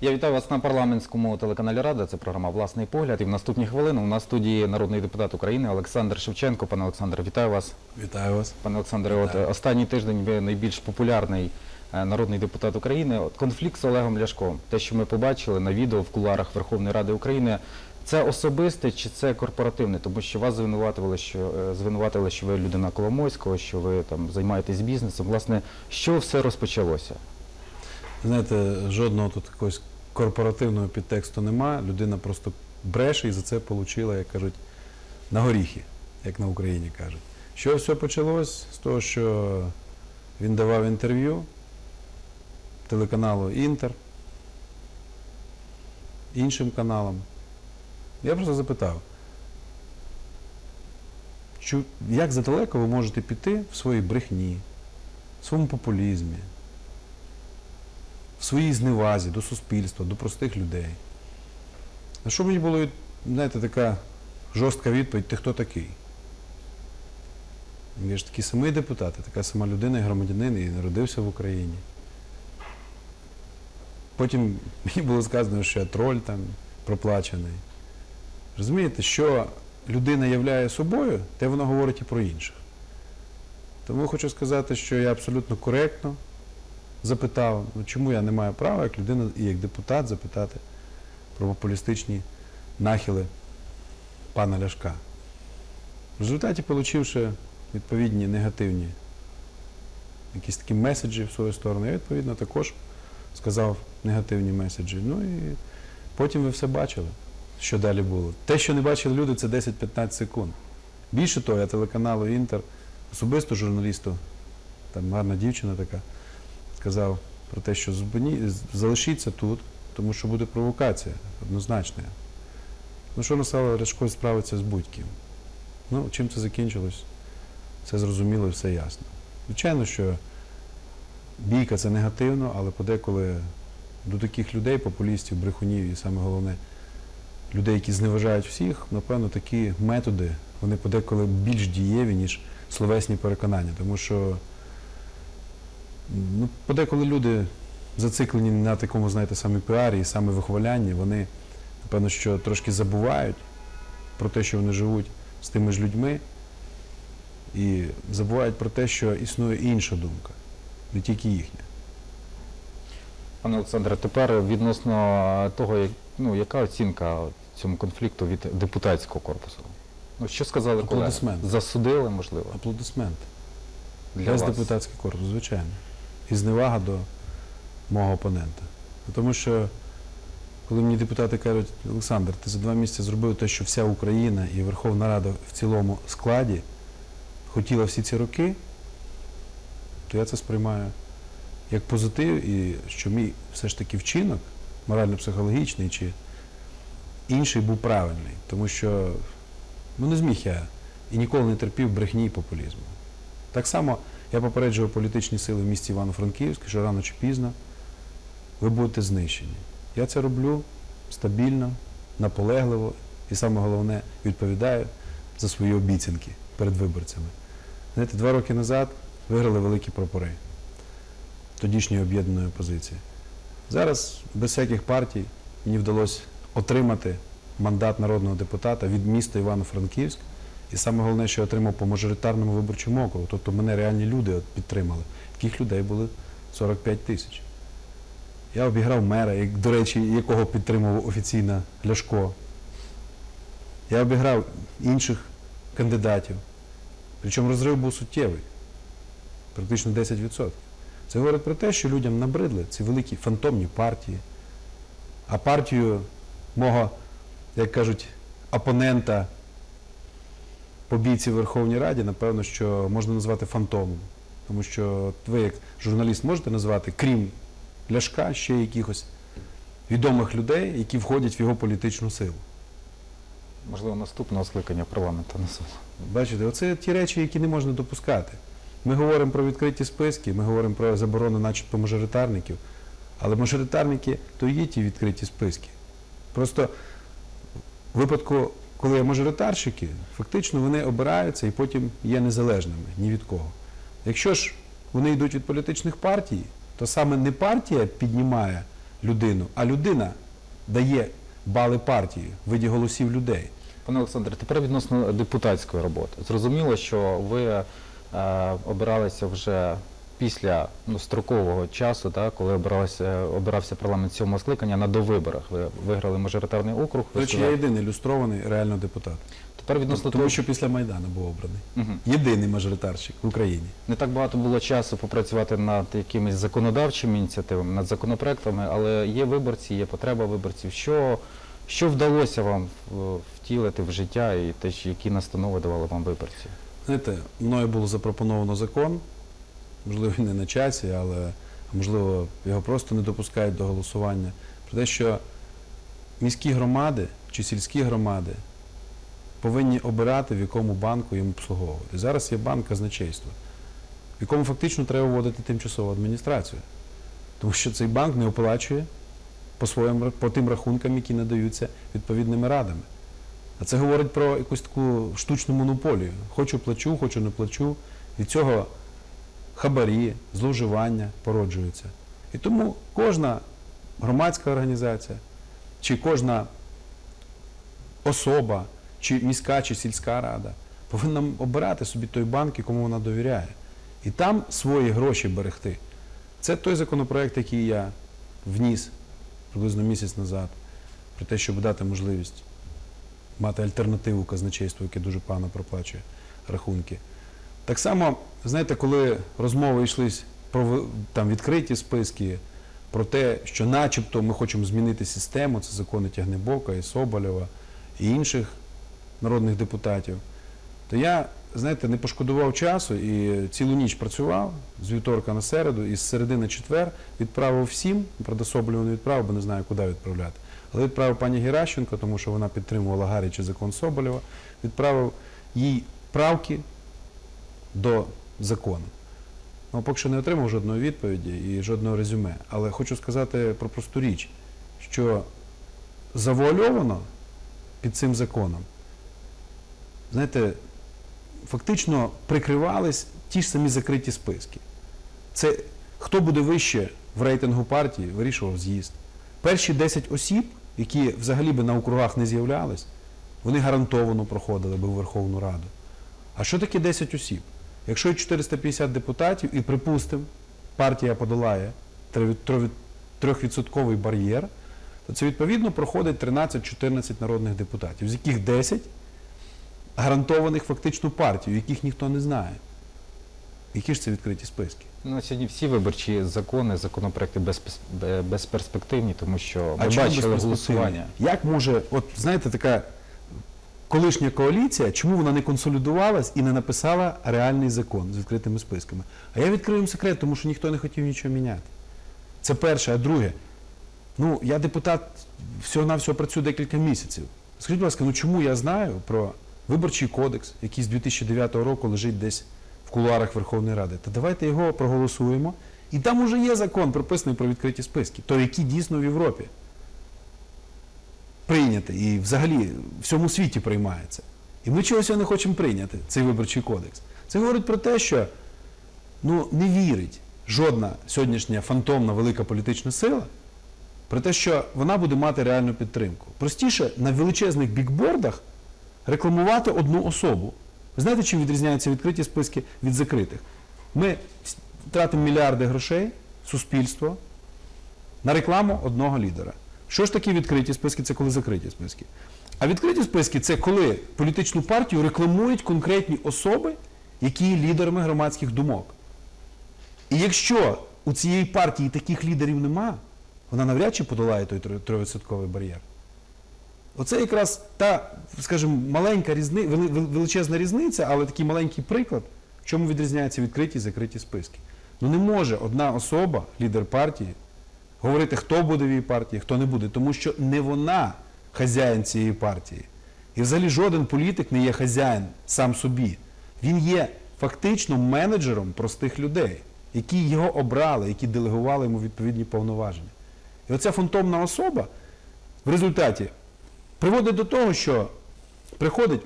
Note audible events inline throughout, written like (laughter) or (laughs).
Я вітаю вас на парламентському телеканалі Рада. Це програма Власний погляд. І в наступні хвилини у нас в студії народний депутат України Олександр Шевченко. Пане Олександре, вітаю вас. Вітаю вас. Пане Олександре, от останній тиждень ви найбільш популярний е, народний депутат України. От конфлікт з Олегом Ляшком. Те, що ми побачили на відео в куларах Верховної Ради України. Це особисте чи це корпоративне? Тому що вас звинуватили, що е, звинуватили, що ви людина Коломойського, що ви там займаєтесь бізнесом. Власне, що все розпочалося? Знаєте, жодного тут якогось корпоративного підтексту нема. Людина просто бреше і за це отримала, як кажуть, на горіхи, як на Україні кажуть. Що все почалось з того, що він давав інтерв'ю телеканалу Інтер, іншим каналам. Я просто запитав, як задалеко ви можете піти в своїй брехні, в своєму популізмі, в своїй зневазі до суспільства, до простих людей. На що мені було, знаєте, така жорстка відповідь, ти хто такий? Я ж такий самий депутат, я така сама людина і громадянин, і народився в Україні. Потім (laughs) мені було сказано, що я троль там проплачений. Розумієте, що людина являє собою, те вона говорить і про інших. Тому хочу сказати, що я абсолютно коректно запитав, ну, чому я не маю права, як людина і як депутат, запитати про популістичні нахили пана Ляшка. В результаті, отримавши відповідні негативні якісь такі меседжі в свою сторону, я відповідно також сказав негативні меседжі. Ну і потім ви все бачили, що далі було. Те, що не бачили люди, це 10-15 секунд. Більше того, я телеканалу Інтер, особисто журналісту, там гарна дівчина така, сказав про те, що залишіться тут, тому що буде провокація однозначна. Ну що настало Ляшко справиться з будь-ким. Ну, чим це закінчилось, це зрозуміло і все ясно. Звичайно, що бійка це негативно, але подеколи до таких людей, популістів, брехунів і саме головне, людей, які зневажають всіх, напевно, такі методи, вони подеколи більш дієві, ніж словесні переконання. Тому що ну, подеколи люди зациклені на такому, знаєте, саме піарі і саме вихвалянні, вони, напевно, що трошки забувають про те, що вони живуть з тими ж людьми, і забувають про те, що існує інша думка, не тільки їхня. Пане Олександре, тепер відносно того, як- ну, яка оцінка цьому конфлікту від депутатського корпусу? Ну, що сказали колеги? Засудили, можливо, Аплодисмент. для Весь вас? депутатський корпус, звичайно. І зневага до мого опонента. Тому що, коли мені депутати кажуть, Олександр, ти за два місяці зробив те, що вся Україна і Верховна Рада в цілому складі хотіла всі ці роки, то я це сприймаю як позитив, і що мій все ж таки вчинок, морально-психологічний чи інший був правильний. Тому що ну, не зміг я і ніколи не терпів брехні і популізму. Так само я попереджую політичні сили в місті Івано-Франківськ, що рано чи пізно ви будете знищені. Я це роблю стабільно, наполегливо і саме головне відповідаю за свої обіцянки перед виборцями. Знаєте, два роки назад виграли великі прапори тодішньої об'єднаної опозиції. Зараз без всяких партій мені вдалося отримати мандат народного депутата від міста Івано-Франківськ. І саме головне, що я отримав по мажоритарному виборчому округу. Тобто мене реальні люди підтримали. Таких людей було 45 тисяч. Я обіграв мера, як, до речі, якого підтримував офіційно Ляшко. Я обіграв інших кандидатів. Причому розрив був суттєвий, практично 10%. Це говорить про те, що людям набридли ці великі фантомні партії. А партію мого, як кажуть, опонента по бійці в Верховній Раді, напевно, що можна назвати фантомом. Тому що ви, як журналіст, можете назвати, крім Ляшка, ще якихось відомих людей, які входять в його політичну силу. Можливо, наступного скликання парламенту на Бачите, оце ті речі, які не можна допускати. Ми говоримо про відкриті списки, ми говоримо про заборону, начебто, мажоритарників, але мажоритарники то є ті відкриті списки. Просто в випадку, коли мажоритарщики, фактично вони обираються і потім є незалежними ні від кого. Якщо ж вони йдуть від політичних партій, то саме не партія піднімає людину, а людина дає бали партії в виді голосів людей. Пане Олександре, тепер відносно депутатської роботи. Зрозуміло, що ви е, обиралися вже після ну, строкового часу, так, коли обирався, обирався парламент сьомого скликання на довиборах. Ви виграли мажоритарний округ. До ви речі, я сказали. єдиний ілюстрований реально депутат. Тепер відносно Тому того, що після Майдану був обраний. Мгм. Єдиний мажоритарщик в Україні. не так багато було часу попрацювати над якимись законодавчими ініціативами, над законопроектами, але є виборці, є потреба виборців. Що, що вдалося вам е, втілити в життя і те, що- які настанови давали вам виборці? Знаєте, мною було запропоновано закон, можливо, не на часі, але можливо, його просто не допускають до голосування. Про те, що міські громади чи сільські громади повинні обирати, в якому банку їм обслуговувати. Зараз є банк казначейства, в якому фактично треба вводити тимчасову адміністрацію. Тому що цей банк не оплачує по, своїм, по тим рахункам, які надаються відповідними радами. А це говорить про якусь таку штучну монополію. Хочу плачу, хочу не плачу. Від цього хабарі, зловживання породжуються. І тому кожна громадська організація, чи кожна особа, чи міська, чи сільська рада повинна обирати собі той банк, якому вона довіряє. І там свої гроші берегти. Це той законопроект, який я вніс приблизно місяць назад, про те, щоб дати можливість мати альтернативу казначейству, яке дуже погано проплачує рахунки. Так само, знаєте, коли розмови йшлись про там, відкриті списки, про те, що начебто ми хочемо змінити систему, це закони Тягнебока і Соболєва і інших народних депутатів, то я, знаєте, не пошкодував часу і цілу ніч працював з вівторка на середу, і з середи на четвер відправив всім, правда, Соболєву не відправив, бо не знаю, куди відправляти. Але відправив пані Геращенко, тому що вона підтримувала гарячий закон Соболєва, відправив їй правки до закону. Ну, поки що не отримав жодної відповіді і жодного резюме. Але хочу сказати про просту річ, що завуальовано під цим законом, знаєте, фактично прикривались ті ж самі закриті списки. Це хто буде вище в рейтингу партії, вирішував з'їзд. Перші 10 осіб, які взагалі би на округах не з'являлись, вони гарантовано проходили би в Верховну Раду. А що таке 10 осіб? Якщо 450 депутатів, і припустимо, партія подолає 3% бар'єр, то це відповідно проходить 13-14 народних депутатів, з яких 10 гарантованих фактично партію, яких ніхто не знає. Які ж це відкриті списки? Ну, На сьогодні всі виборчі закони, законопроекти безперспективні, тому що ми бачили голосування. Як може, от знаєте, така колишня коаліція, чому вона не консолідувалась і не написала реальний закон з відкритими списками? А я відкрию секрет, тому що ніхто не хотів нічого міняти. Це перше, а друге. Ну, я депутат всього-навсього працюю декілька місяців. Скажіть, будь ласка, ну чому я знаю про виборчий кодекс, який з 2009 року лежить десь в кулуарах Верховної Ради? Та давайте його проголосуємо. І там уже є закон, прописаний про відкриті списки, той, який дійсно в Європі прийнятий і взагалі в всьому світі приймається. І ми чогось не хочемо прийняти, цей виборчий кодекс. Це говорить про те, що ну, не вірить жодна сьогоднішня фантомна велика політична сила про те, що вона буде мати реальну підтримку. Простіше на величезних бікбордах рекламувати одну особу. Ви знаєте, чим відрізняються відкриті списки від закритих? Ми тратимо мільярди грошей, суспільство, на рекламу одного лідера. Що ж таке відкриті списки? Це коли закриті списки. А відкриті списки це коли політичну партію рекламують конкретні особи, які є лідерами громадських думок. І якщо у цієї партії таких лідерів нема, вона навряд чи подолає той 3% бар'єр. Оце якраз та, скажімо, маленька різни... вели- вели- величезна різниця, але такий маленький приклад, в чому відрізняються відкриті і закриті списки. Ну не може одна особа, лідер партії, говорити, хто буде в її партії, хто не буде, тому що не вона хазяїн цієї партії. І взагалі жоден політик не є хазяїн сам собі. Він є фактично менеджером простих людей, які його обрали, які делегували йому відповідні повноваження. І оця фантомна особа в результаті приводить до того, що приходить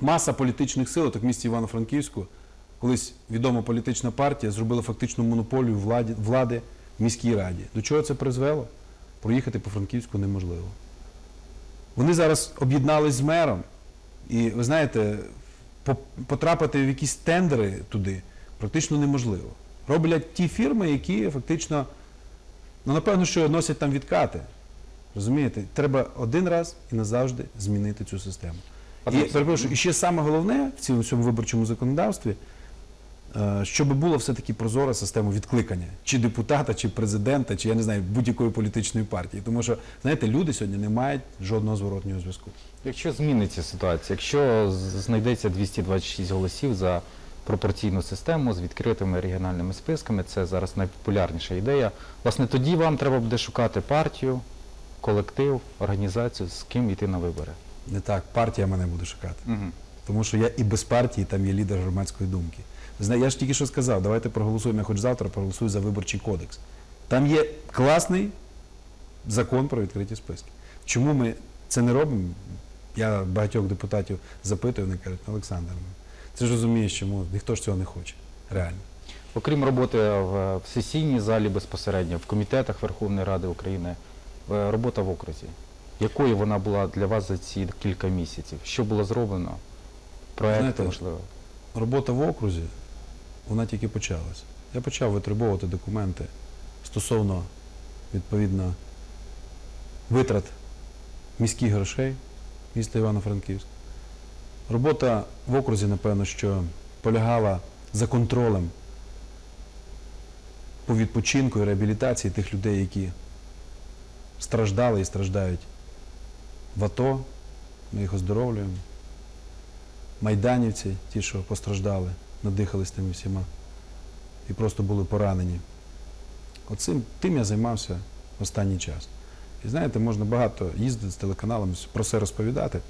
маса політичних сил, так в місті Івано-Франківську, колись відома політична партія зробила фактично монополію влади в міській раді. До чого це призвело? проїхати по Франківську неможливо. Вони зараз об'єднались з мером, і ви знаєте, потрапити в якісь тендери туди практично неможливо. Роблять ті фірми, які фактично, ну напевно, що носять там відкати. Розумієте? Треба один раз і назавжди змінити цю систему. І, перепрошую, і ще саме головне в цьому цьому виборчому законодавстві, щоб була все-таки прозора система відкликання чи депутата, чи президента, чи я не знаю, будь-якої політичної партії. Тому що, знаєте, люди сьогодні не мають жодного зворотнього зв'язку. Якщо зміниться ситуація, якщо знайдеться 226 голосів за пропорційну систему з відкритими регіональними списками, це зараз найпопулярніша ідея. Власне, тоді вам треба буде шукати партію, колектив, організацію, з ким йти на вибори. Не так, партія мене буде шукати. Угу. Тому що я і без партії там є лідер громадської думки. Я ж тільки що сказав, давайте проголосуємо, я хоч завтра проголосую за виборчий кодекс. Там є класний закон про відкриті списки. Чому ми це не робимо? Я багатьох депутатів запитую, вони кажуть, «Ну, Олександр, ти ж розумієш, чому ніхто ж цього не хоче. Реально. Окрім роботи в, в сесійній залі безпосередньо, в комітетах Верховної Ради України, е, робота в окрузі. Якою вона була для вас за ці кілька місяців? Що було зроблено? Знаєте, можливо. Робота в окрузі, вона тільки почалася. Я почав витребовувати документи стосовно, відповідно, витрат міських грошей міста Івано-Франківськ. Робота в окрузі, напевно, що полягала за контролем по відпочинку і реабілітації тих людей, які страждали і страждають в АТО. Ми їх оздоровлюємо майданівці, ті, що постраждали, надихались тими всіма і просто були поранені. Оцим тим я займався останній час. І знаєте, можна багато їздити з телеканалами, про це розповідати.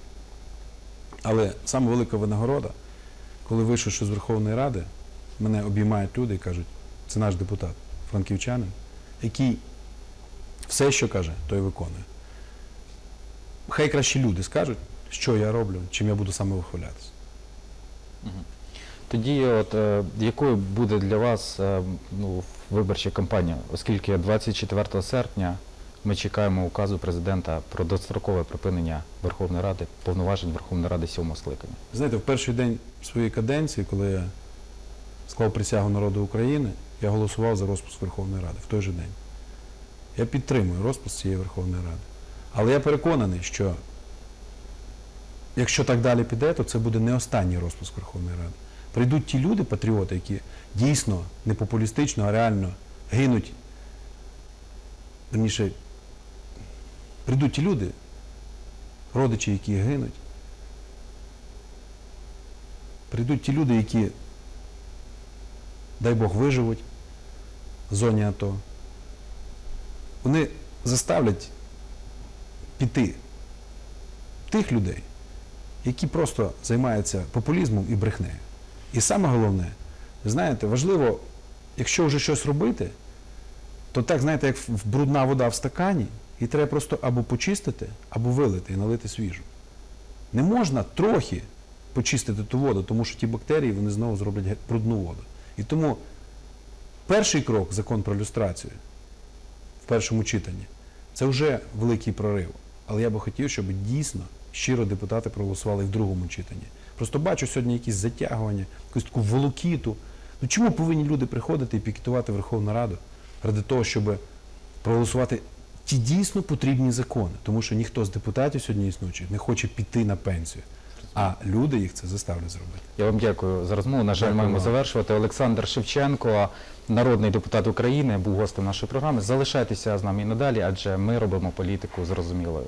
Але саме велика винагорода, коли вийшовши з Верховної Ради, мене обіймають люди і кажуть, це наш депутат, франківчанин, який все, що каже, той виконує. Хай кращі люди скажуть, що я роблю, чим я буду саме вихвалятися. Тоді, от е, якою буде для вас е, ну, виборча кампанія, оскільки 24 серпня ми чекаємо указу президента про дострокове припинення Верховної Ради, повноважень Верховної Ради сьомого скликання. Знаєте, в перший день своєї каденції, коли я склав присягу народу України, я голосував за розпуск Верховної Ради в той же день. Я підтримую розпуск цієї Верховної Ради. Але я переконаний, що якщо так далі піде, то це буде не останній розпуск Верховної Ради. Прийдуть ті люди, патріоти, які дійсно не популістично, а реально гинуть. Верніше, прийдуть ті люди, родичі, які гинуть. Прийдуть ті люди, які, дай Бог, виживуть в зоні АТО. Вони заставлять піти тих людей, які просто займаються популізмом і брехнею. І саме головне, знаєте, важливо, якщо вже щось робити, то так, знаєте, як брудна вода в стакані, і треба просто або почистити, або вилити і налити свіжу. Не можна трохи почистити ту воду, тому що ті бактерії вони знову зроблять брудну воду. І тому перший крок закон про люстрацію в першому читанні це вже великий прорив. Але я би хотів, щоб дійсно щиро депутати проголосували в другому читанні. Просто бачу сьогодні якісь затягування, якусь таку волокіту. Ну чому повинні люди приходити і пікетувати Верховну Раду ради того, щоб проголосувати ті дійсно потрібні закони? Тому що ніхто з депутатів сьогодні існуючих не хоче піти на пенсію. А люди їх це заставлять зробити. Я вам дякую за розмову. На жаль, Дякую маємо завершувати. Олександр Шевченко, народний депутат України, був гостем нашої програми. Залишайтеся з нами і надалі, адже ми робимо політику зрозумілою.